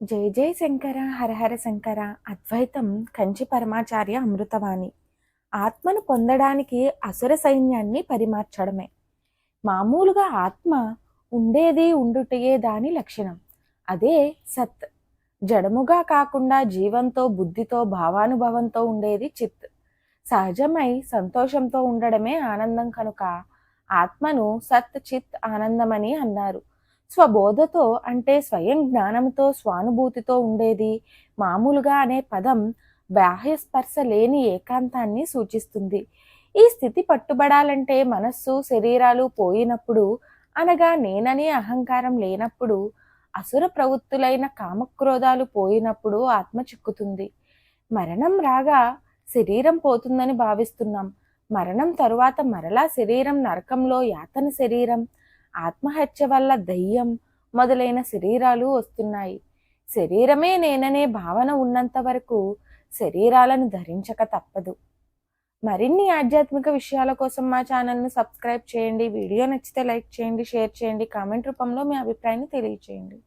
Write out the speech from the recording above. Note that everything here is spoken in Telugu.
జై జై శంకర హరహర శంకర అద్వైతం కంచి పరమాచార్య అమృతవాణి. ఆత్మను పొందడానికి అసుర సైన్యాన్ని పరిమార్చడమే. మామూలుగా ఆత్మ ఉండేది ఉండుటయే దాని లక్షణం. అదే సత్. జడముగా కాకుండా జీవంతో బుద్ధితో భావానుభవంతో ఉండేది చిత్. సహజమై సంతోషంతో ఉండడమే ఆనందం కనుక ఆత్మను సత్ చిత్ ఆనందమని అన్నారు. స్వబోధతో అంటే స్వయం జ్ఞానంతో స్వానుభూతితో ఉండేది మామూలుగా అనే పదం బాహ్య స్పర్శ లేని ఏకాంతాన్ని సూచిస్తుంది. ఈ స్థితి పట్టుబడాలంటే మనస్సు శరీరాలు పోయినప్పుడు అనగా నేననే అహంకారం లేనప్పుడు అసుర ప్రవృత్తులైన కామక్రోధాలు పోయినప్పుడు ఆత్మ చిక్కుతుంది. మరణం రాగా శరీరం పోతుందని భావిస్తున్నాం. మరణం తరువాత మరలా శరీరం నరకంలో యాతన శరీరం ఆత్మహత్య వల్ల దయ్యం మొదలైన శరీరాలు వస్తున్నాయి. శరీరమే నేననే భావన ఉన్నంత వరకు శరీరాలను ధరించక తప్పదు. మరిన్ని ఆధ్యాత్మిక విషయాల కోసం మా ఛానల్ను సబ్స్క్రైబ్ చేయండి. వీడియో నచ్చితే లైక్ చేయండి షేర్ చేయండి. కామెంట్ రూపంలో మీ అభిప్రాయాన్ని తెలియచేయండి.